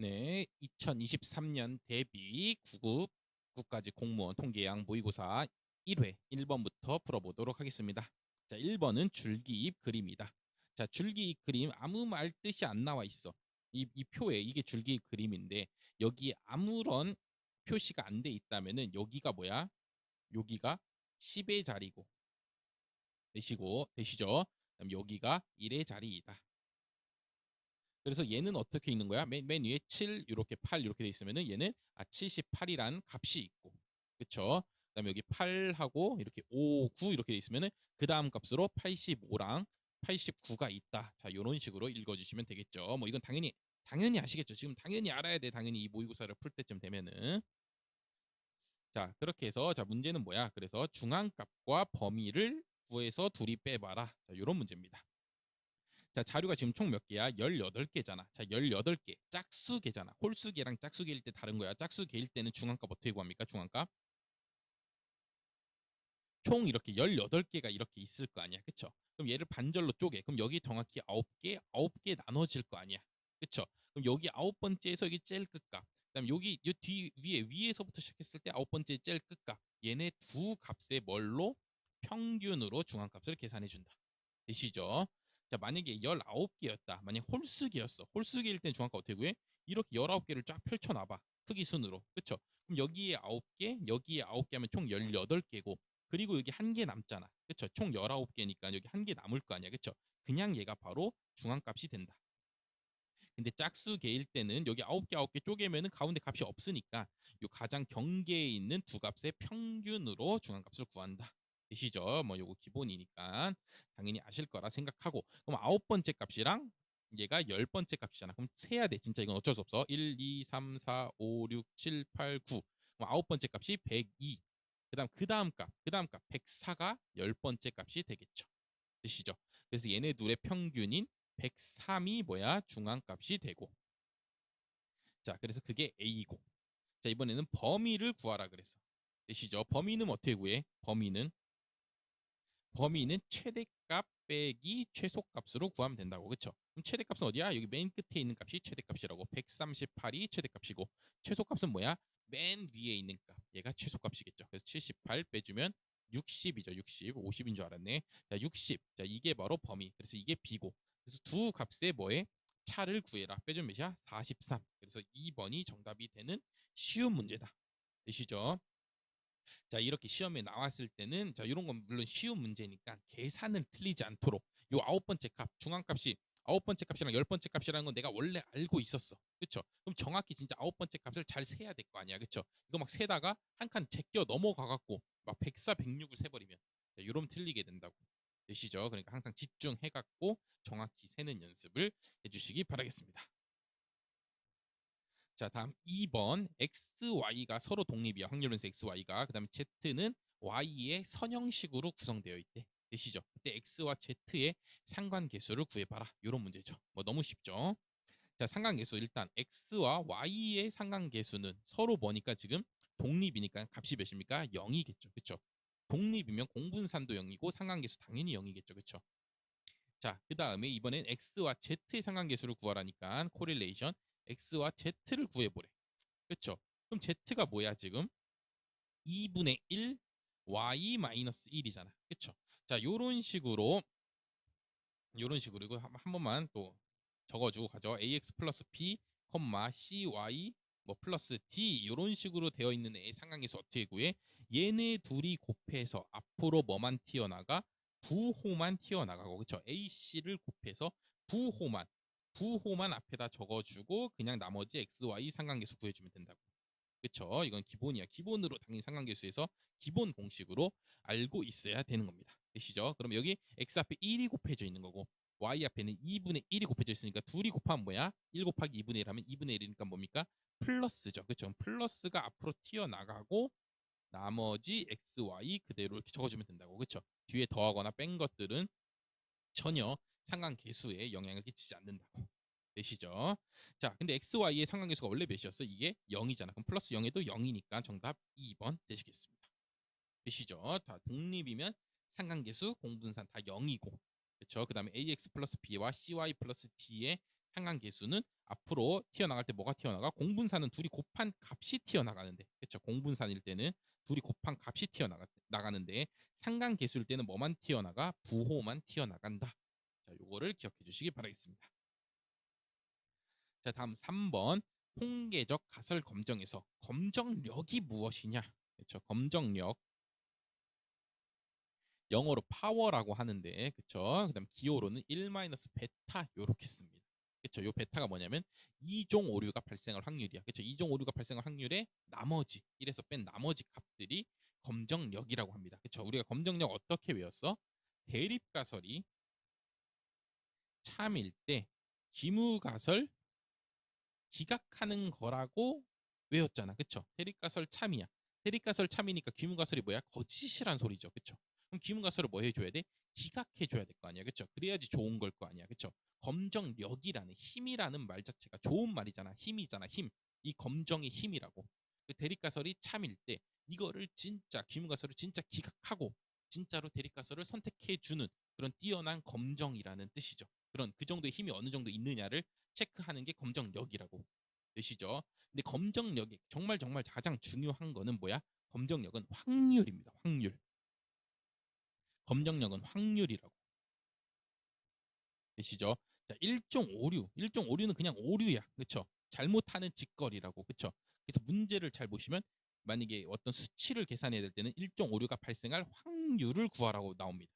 네, 2023년 대비 9급 국가직 공무원 통계양 모의고사 1회 1번부터 풀어보도록 하겠습니다. 자, 1번은 줄기입 그림이다. 자, 줄기입 그림 아무 말 뜻이 안 나와 있어. 이, 이 표에 이게 줄기입 그림인데 여기에 아무런 표시가 안 돼 있다면은 여기가 뭐야? 여기가 10의 자리고 되시고 되시죠? 그럼 여기가 1의 자리이다. 그래서 얘는 어떻게 읽는 거야? 맨, 맨 위에 7 이렇게 8 이렇게 돼 있으면은 얘는 아 78이란 값이 있고 그쵸? 그다음에 여기 8하고 이렇게 5, 9 이렇게 돼 있으면은 그 다음 값으로 85랑 89가 있다. 자, 이런 식으로 읽어주시면 되겠죠. 뭐 이건 당연히 당연히 아시겠죠. 지금 당연히 알아야 돼. 당연히 이 모의고사를 풀 때쯤 되면은 자 그렇게 해서 자 문제는 뭐야? 그래서 중앙값과 범위를 구해서 둘이 빼봐라. 자, 이런 문제입니다. 자, 자료가 지금 총 몇 개야? 18개잖아. 자, 18개. 짝수개잖아. 홀수개랑 짝수개일 때 다른 거야. 짝수개일 때는 중앙값 어떻게 구합니까? 중앙값? 총 이렇게 18개가 이렇게 있을 거 아니야. 그쵸? 그럼 얘를 반절로 쪼개. 그럼 여기 정확히 9개, 9개 나눠질 거 아니야. 그쵸? 그럼 여기 아홉 번째에서 여기 제일 끝값. 그 다음 여기 이뒤 위에 위에서부터 시작했을 때 아홉 번째 제일 끝값. 얘네 두 값의 뭘로 평균으로 중앙값을 계산해 준다. 되시죠? 자, 만약에 19개였다. 만약 홀수개였어. 홀수개일 땐 중앙값 어떻게 구해? 이렇게 19개를 쫙 펼쳐놔봐. 크기 순으로. 그쵸? 그럼 여기에 9개, 여기에 9개 하면 총 18개고, 그리고 여기 한 개 남잖아. 그쵸? 총 19개니까 여기 한 개 남을 거 아니야. 그쵸? 그냥 얘가 바로 중앙값이 된다. 근데 짝수 개일 때는 여기 9개, 9개 쪼개면은 가운데 값이 없으니까 요 가장 경계에 있는 두 값의 평균으로 중앙값을 구한다. 되시죠? 뭐 요거 기본이니까 당연히 아실 거라 생각하고 그럼 아홉 번째 값이랑 얘가 열 번째 값이잖아. 그럼 세야 돼. 진짜 이건 어쩔 수 없어. 1, 2, 3, 4, 5, 6, 7, 8, 9. 그럼 아홉 번째 값이 102. 그다음 그 다음 값, 그 다음 값 104가 열 번째 값이 되겠죠. 되시죠? 그래서 얘네 둘의 평균인 103이 뭐야? 중앙값이 되고. 자, 그래서 그게 A고. 자, 이번에는 범위를 구하라 그랬어. 되시죠? 범위는 어떻게 구해? 범위는 범위는 최대값 빼기 최소값으로 구하면 된다고. 그쵸? 그럼 최대값은 어디야? 여기 맨 끝에 있는 값이 최대값이라고. 138이 최대값이고 최소값은 뭐야? 맨 위에 있는 값. 얘가 최소값이겠죠. 그래서 78 빼주면 60이죠. 60. 50인 줄 알았네. 자, 60. 자, 이게 바로 범위. 그래서 이게 B고. 그래서 두 값의 뭐에 차를 구해라. 빼주면 몇이야? 43. 그래서 2번이 정답이 되는 쉬운 문제다. 되시죠? 자 이렇게 시험에 나왔을 때는 자 이런 건 물론 쉬운 문제니까 계산을 틀리지 않도록 요 아홉 번째 값 중앙값이 아홉 번째 값이랑 열 번째 값이라는 건 내가 원래 알고 있었어. 그쵸? 그럼 정확히 진짜 아홉 번째 값을 잘 세야 될 거 아니야. 그쵸? 이거 막 세다가 한 칸 제껴 넘어가 갖고 막 104, 106을 세버리면 자, 요럼 틀리게 된다고 되시죠? 그러니까 항상 집중해 갖고 정확히 세는 연습을 해주시기 바라겠습니다 자, 다음 2번 x, y가 서로 독립이야. 확률분수 x, y가. 그 다음에 z는 y의 선형식으로 구성되어 있대. 되시죠? 그때 x와 z의 상관계수를 구해봐라. 이런 문제죠. 뭐 너무 쉽죠? 자, 상관계수 일단 x와 y의 상관계수는 서로 뭐니까 지금 독립이니까 값이 몇입니까? 0이겠죠. 그쵸? 독립이면 공분산도 0이고 상관계수 당연히 0이겠죠. 그쵸? 자, 그 다음에 이번엔 x와 z의 상관계수를 구하라니까 코릴레이션 x와 z를 구해보래. 그렇죠? 그럼 z가 뭐야 지금? 2분의 1 y 마이너스 1이잖아. 그렇죠? 자, 요런 식으로 요런 식으로 이거 한, 한 번만 또 적어주고 가죠. ax 플러스 p, cy 뭐 플러스 d 요런 식으로 되어 있는 애 상관계수 어떻게 구해? 얘네 둘이 곱해서 앞으로 뭐만 튀어나가? 부호만 튀어나가고 그쵸? ac를 곱해서 부호만 부호만 앞에다 적어주고 그냥 나머지 x, y 상관계수 구해주면 된다고. 그쵸? 이건 기본이야. 기본으로 당연히 상관계수에서 기본 공식으로 알고 있어야 되는 겁니다. 되시죠? 그럼 여기 x 앞에 1이 곱해져 있는 거고 y 앞에는 2분의 1이 곱해져 있으니까 둘이 곱하면 뭐야? 1 곱하기 2분의 1 하면 2분의 1이니까 뭡니까? 플러스죠. 그쵸? 플러스가 앞으로 튀어나가고 나머지 x, y 그대로 이렇게 적어주면 된다고. 그쵸? 뒤에 더하거나 뺀 것들은 전혀 상관계수에 영향을 끼치지 않는다고. 되시죠? 자, 근데 x, y의 상관계수가 원래 몇이었어? 이게 0이잖아. 그럼 플러스 0에도 0이니까 정답 2번 되시겠습니다. 되시죠? 다 독립이면 상관계수, 공분산 다 0이고. 그렇죠? 그 다음에 ax 플러스 b와 cy 플러스 d의 상관계수는 앞으로 튀어나갈 때 뭐가 튀어나가? 공분사는 둘이 곱한 값이 튀어나가는데 그쵸 공분산일 때는 둘이 곱한 값이 튀어나가는데 상관계수일 때는 뭐만 튀어나가? 부호만 튀어나간다. 자, 요거를 기억해 주시기 바라겠습니다. 자, 다음 3번. 통계적 가설 검정에서 검정력이 무엇이냐? 그렇죠. 검정력. 영어로 파워라고 하는데 그쵸 그다음 기호로는 1 베타 요렇게 씁니다. 그쵸 요 베타가 뭐냐면 2종 오류가 발생할 확률이야. 그쵸 2종 오류가 발생할 확률의 나머지 1에서 뺀 나머지 값들이 검정력이라고 합니다. 그쵸 우리가 검정력 어떻게 외웠어? 대립 가설이 참일 때 기무가설 기각하는 거라고 외웠잖아 그쵸 대립가설 참이야 대립가설 참이니까 기무가설이 뭐야 거짓이란 소리죠 그쵸 그럼 기문가설을 뭐 해줘야 돼? 기각해줘야 될 거 아니야, 그쵸? 그래야지 좋은 걸 거 아니야, 그쵸? 검정력이라는 힘이라는 말 자체가 좋은 말이잖아, 힘이잖아, 힘. 이 검정의 힘이라고. 그 대립가설이 참일 때 이거를 진짜 기문가설을 진짜 기각하고 진짜로 대립가설을 선택해주는 그런 뛰어난 검정이라는 뜻이죠. 그런 그 정도의 힘이 어느 정도 있느냐를 체크하는 게 검정력이라고 되시죠. 근데 검정력이 정말 정말 가장 중요한 거는 뭐야? 검정력은 확률입니다. 확률. 검정력은 확률이라고. 되시죠? 자, 1종 오류. 1종 오류는 그냥 오류야. 그쵸? 잘못하는 직거리라고. 그쵸? 그래서 문제를 잘 보시면 만약에 어떤 수치를 계산해야 될 때는 1종 오류가 발생할 확률을 구하라고 나옵니다.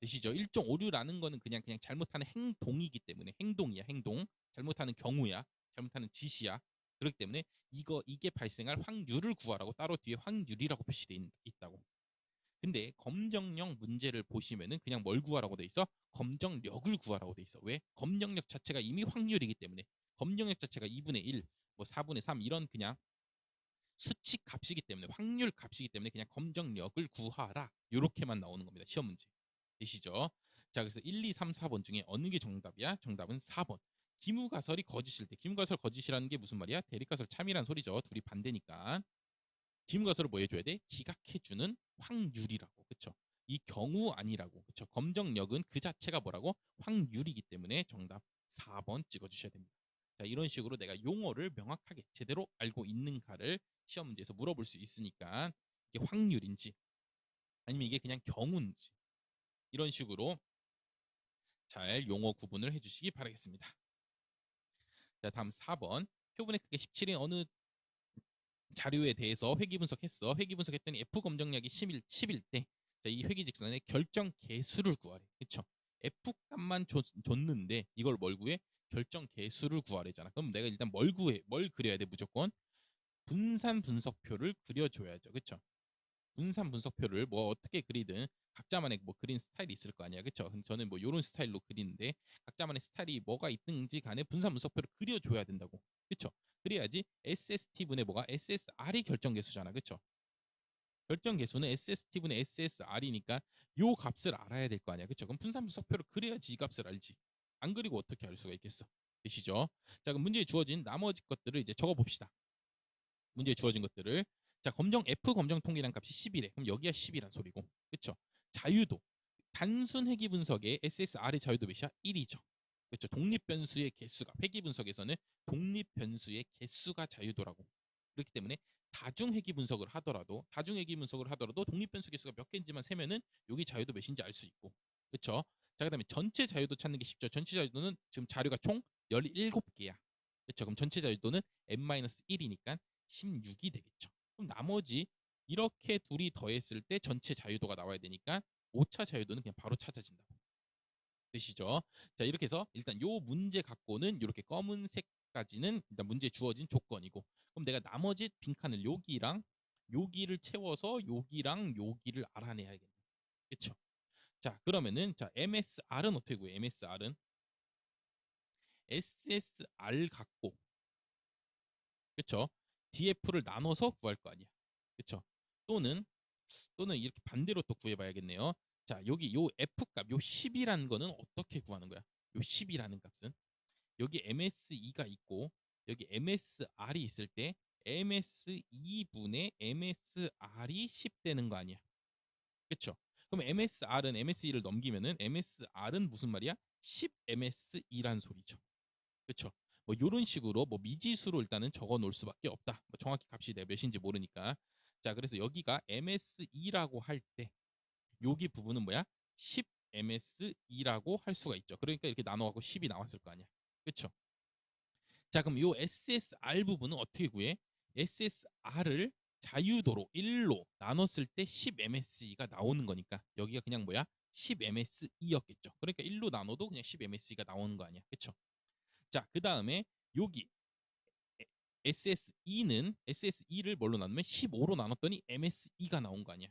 되시죠? 1종 오류라는 거는 그냥 그냥 잘못하는 행동이기 때문에 행동이야, 행동. 잘못하는 경우야. 잘못하는 짓이야. 그렇기 때문에 이거 이게 발생할 확률을 구하라고 따로 뒤에 확률이라고 표시되어 있다고. 근데 검정력 문제를 보시면은 그냥 뭘 구하라고 돼 있어? 검정력을 구하라고 돼 있어. 왜? 검정력 자체가 이미 확률이기 때문에 검정력 자체가 2분의 1, 뭐 4분의 3 이런 그냥 수치 값이기 때문에 확률 값이기 때문에 그냥 검정력을 구하라. 이렇게만 나오는 겁니다. 시험 문제. 되시죠? 자, 그래서 1, 2, 3, 4번 중에 어느 게 정답이야? 정답은 4번. 기무가설이 거짓일 때 기무가설 거짓이라는 게 무슨 말이야? 대립가설 참이란 소리죠. 둘이 반대니까. 기문가설을 뭐 해줘야 돼? 기각해주는 확률이라고. 그쵸? 이 경우 아니라고. 그쵸? 검정력은 그 자체가 뭐라고? 확률이기 때문에 정답 4번 찍어주셔야 됩니다. 자, 이런 식으로 내가 용어를 명확하게 제대로 알고 있는가를 시험 문제에서 물어볼 수 있으니까 이게 확률인지 아니면 이게 그냥 경우인지 이런 식으로 잘 용어 구분을 해주시기 바라겠습니다. 자, 다음 4번. 표본의 크기 17인 어느 자료에 대해서 회귀 분석했어. 회귀 분석했더니 F 검정량이 11, 10일 때, 자, 이 회귀 직선의 결정 개수를 구하래. 그쵸? F 값만 줬, 줬는데 이걸 뭘 구해? 결정 개수를 구하래잖아. 그럼 내가 일단 뭘 구해? 뭘 그려야 돼? 무조건 분산 분석표를 그려줘야죠. 그쵸? 분산 분석표를 뭐 어떻게 그리든 각자만의 뭐 그린 스타일이 있을 거 아니야. 그쵸? 저는 뭐 이런 스타일로 그리는데 각자만의 스타일이 뭐가 있든지 간에 분산 분석표를 그려줘야 된다고. 그쵸? 그래야지 SST분의 뭐가 SSR이 결정계수잖아. 그쵸? 결정계수는 SST분의 SSR이니까 요 값을 알아야 될 거 아니야. 그쵸? 그럼 분산 분석표를 그려야지 이 값을 알지. 안 그리고 어떻게 알 수가 있겠어. 되시죠? 자, 그럼 문제에 주어진 나머지 것들을 이제 적어 봅시다. 문제에 주어진 것들을. 자, 검정 F 검정 통계량 값이 10이래. 그럼 여기가 10이란 소리고. 그쵸? 자유도. 단순 회귀 분석의 SSR의 자유도 몇이야? 1이죠. 그렇죠. 독립 변수의 개수가 회귀 분석에서는 독립 변수의 개수가 자유도라고. 그렇기 때문에 다중 회귀 분석을 하더라도 다중 회귀 분석을 하더라도 독립 변수 개수가 몇 개인지만 세면은 여기 자유도 몇인지 알 수 있고. 그렇죠? 자, 그다음에 전체 자유도 찾는 게 쉽죠. 전체 자유도는 지금 자료가 총 17개야. 그렇죠? 그럼 전체 자유도는 n-1이니까 16이 되겠죠. 그럼 나머지 이렇게 둘이 더했을 때 전체 자유도가 나와야 되니까 5차 자유도는 그냥 바로 찾아진다고. 되시죠? 자, 이렇게 해서 일단 요 문제 갖고는 이렇게 검은색까지는 일단 문제 주어진 조건이고 그럼 내가 나머지 빈칸을 여기랑 여기를 채워서 여기랑 여기를 알아내야겠네. 그쵸? 자, 그러면은 자, MSR은 어떻게 구해? MSR은 SSR 갖고 그쵸? DF를 나눠서 구할 거 아니야. 그쵸? 또는 또는 이렇게 반대로 또 구해봐야겠네요. 자, 여기 요 F값, 요 10이라는 거는 어떻게 구하는 거야? 요 10이라는 값은 여기 MSE가 있고 여기 MSR이 있을 때 MSE분의 MSR이 10 되는 거 아니야? 그쵸? 그럼 MSR은 MSE를 넘기면은 MSR은 무슨 말이야? 10MSE란 소리죠. 그렇죠? 뭐 이런 식으로 뭐 미지수로 일단은 적어 놓을 수밖에 없다. 뭐 정확히 값이 내 몇인지 모르니까. 자, 그래서 여기가 MSE라고 할 때 여기 부분은 뭐야? 10MSE라고 할 수가 있죠. 그러니까 이렇게 나눠 갖고 10이 나왔을 거 아니야. 그렇죠? 자, 그럼 요 SSR 부분은 어떻게 구해? SSR을 자유도로 1로 나눴을 때 10MSE가 나오는 거니까 여기가 그냥 뭐야? 10MSE였겠죠. 그러니까 1로 나눠도 그냥 10MSE가 나오는 거 아니야. 그쵸? 자, 그 다음에 여기 SSE는 SSE를 뭘로 나누면 15로 나눴더니 MSE가 나온 거 아니야.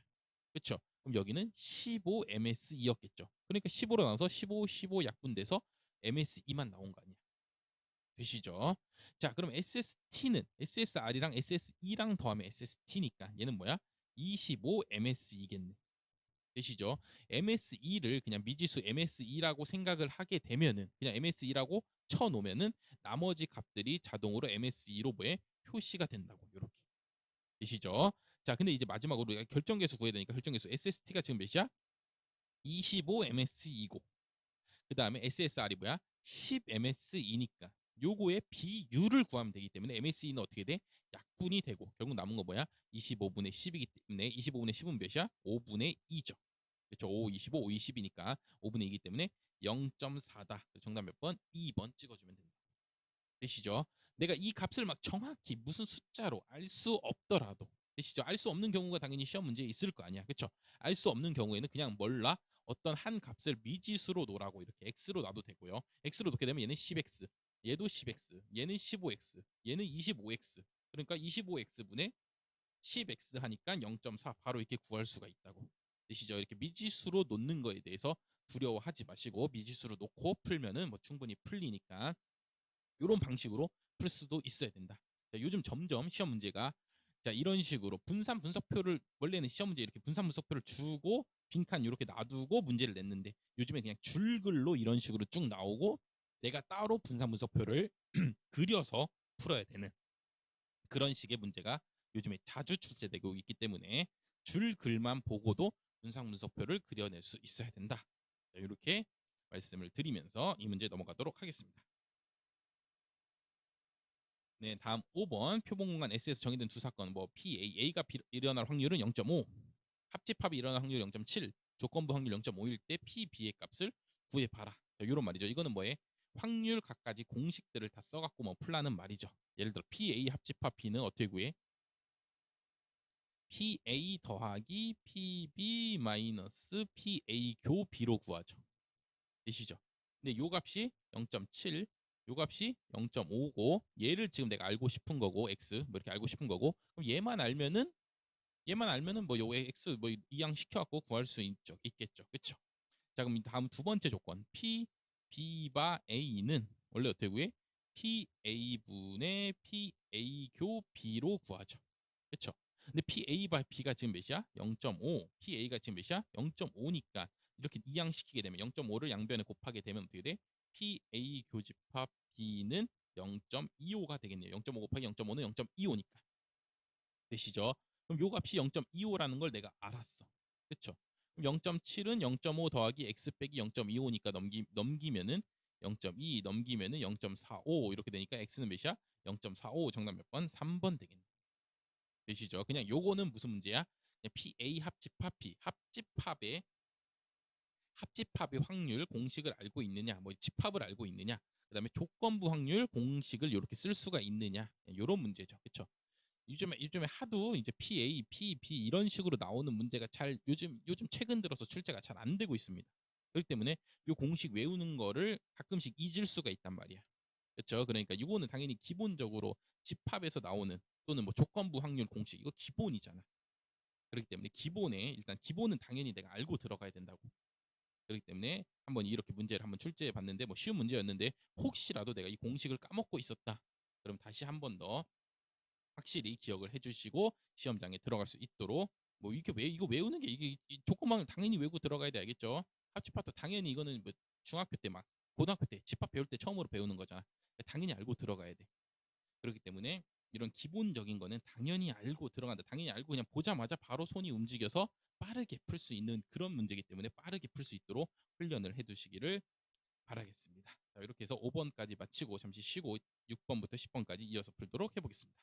그쵸? 그럼 여기는 15MSE였겠죠. 그러니까 15로 나눠서 15, 15 약분돼서 MSE만 나온 거 아니야. 되시죠? 자, 그럼 SST는 SSR이랑 SSE랑 더하면 SST니까 얘는 뭐야? 25MSE겠네. 되시죠? MSE를 그냥 미지수 MSE라고 생각을 하게 되면은 그냥 MSE라고 쳐놓으면은 나머지 값들이 자동으로 MSE로 뭐에 표시가 된다고 이렇게 되시죠? 자, 근데 이제 마지막으로 우리가 결정계수 구해야 되니까 결정계수 SST가 지금 몇이야? 25MSE고 그 다음에 SSR이 뭐야? 10MSE니까 요거의 비율을 구하면 되기 때문에 MSE는 어떻게 돼? 약분이 되고 결국 남은 거 뭐야? 25분의 10이기 때문에 25분의 10은 몇이야? 5분의 2죠. 그렇죠? 5, 25, 5, 20이니까 5분의 2이기 때문에 0.4다. 정답 몇 번? 2번 찍어주면 된다. 되시죠? 내가 이 값을 막 정확히 무슨 숫자로 알 수 없더라도 되시죠? 알 수 없는 경우가 당연히 시험 문제에 있을 거 아니야. 그렇죠? 알 수 없는 경우에는 그냥 몰라 어떤 한 값을 미지수로 놓으라고 이렇게 x로 놔도 되고요. x로 놓게 되면 얘는 10x, 얘도 10x, 얘는 15x, 얘는 25x. 그러니까 25x분의 10x 하니까 0.4 바로 이렇게 구할 수가 있다고. 되시죠? 이렇게 미지수로 놓는 거에 대해서 두려워하지 마시고 미지수로 놓고 풀면은 뭐 충분히 풀리니까 이런 방식으로 풀 수도 있어야 된다. 자, 요즘 점점 시험 문제가 자 이런 식으로 분산 분석표를 원래는 시험 문제 이렇게 분산 분석표를 주고 빈칸 이렇게 놔두고 문제를 냈는데 요즘에 그냥 줄글로 이런 식으로 쭉 나오고 내가 따로 분산 분석표를 그려서 풀어야 되는 그런 식의 문제가 요즘에 자주 출제되고 있기 때문에 줄 글만 보고도 분산 분석표를 그려낼 수 있어야 된다. 자, 이렇게 말씀을 드리면서 이 문제 넘어가도록 하겠습니다. 네, 다음 5번 표본 공간 S에서 정의된 두 사건 뭐 PA, A가 비, 일어날 확률은 0.5, 합집합이 일어날 확률 0.7, 조건부 확률 0.5일 때 P, B의 값을 구해봐라. 자, 이런 말이죠. 이거는 뭐에 확률 각가지 공식들을 다 써갖고 뭐 풀라는 말이죠. 예를 들어 PA 합집합 B는 어떻게 구해? PA 더하기 PB 마이너스 PA 교 B로 구하죠. 되시죠? 근데 요 값이 0.7, 요 값이 0.5고 얘를 지금 내가 알고 싶은 거고 x 뭐 이렇게 알고 싶은 거고 그럼 얘만 알면은 얘만 알면은 뭐 요 x 뭐 이양 시켜갖고 구할 수 있죠, 있겠죠, 그쵸? 자 그럼 다음 두 번째 조건 P B 바 A는 원래 어떻게 구해? PA 분의 PA 교 B로 구하죠, 그쵸? 근데 PA 바 B가 지금 몇이야? 0.5. PA가 지금 몇이야? 0.5니까 이렇게 이양시키게 되면 0.5를 양변에 곱하게 되면 어떻게 돼? PA 교집합 B는 0.25가 되겠네요. 0.5 곱하기 0.5는 0.25니까. 되시죠? 그럼 요 값이 0.25라는 걸 내가 알았어. 그럼 0.7은 0.5 더하기 x 빼기 0.25니까 넘기, 넘기면은 0.2 넘기면은 0.45 이렇게 되니까 x는 몇이야? 0.45 정답 몇 번? 3번 되겠네. 되시죠? 그냥 요거는 무슨 문제야? 그냥 PA 합집합 P 합집합의 합집합의 확률 공식을 알고 있느냐, 뭐 집합을 알고 있느냐, 그 다음에 조건부 확률 공식을 이렇게 쓸 수가 있느냐, 이런 문제죠, 그렇죠? 요즘에 요즘에 하도 이제 PA, PB 이런 식으로 나오는 문제가 잘 요즘 요즘 최근 들어서 출제가 잘 안 되고 있습니다. 그렇기 때문에 이 공식 외우는 거를 가끔씩 잊을 수가 있단 말이야. 그렇죠? 그러니까 이거는 당연히 기본적으로 집합에서 나오는 또는 뭐 조건부 확률 공식 이거 기본이잖아. 그렇기 때문에 기본에 일단 기본은 당연히 내가 알고 들어가야 된다고. 그렇기 때문에 한번 이렇게 문제를 한번 출제해 봤는데 뭐 쉬운 문제였는데 혹시라도 내가 이 공식을 까먹고 있었다. 그럼 다시 한 번 더 확실히 기억을 해주시고 시험장에 들어갈 수 있도록 뭐 이게 왜 이거 외우는 게 이게 이 조건만 당연히 외우고 들어가야 돼 알겠죠? 합집합도 당연히 이거는 뭐 중학교 때 막 고등학교 때 집합 배울 때 처음으로 배우는 거잖아. 당연히 알고 들어가야 돼. 그렇기 때문에 이런 기본적인 거는 당연히 알고 들어간다. 당연히 알고 그냥 보자마자 바로 손이 움직여서 빠르게 풀 수 있는 그런 문제이기 때문에 빠르게 풀 수 있도록 훈련을 해두시기를 바라겠습니다. 자, 이렇게 해서 5번까지 마치고 잠시 쉬고 6번부터 10번까지 이어서 풀도록 해보겠습니다.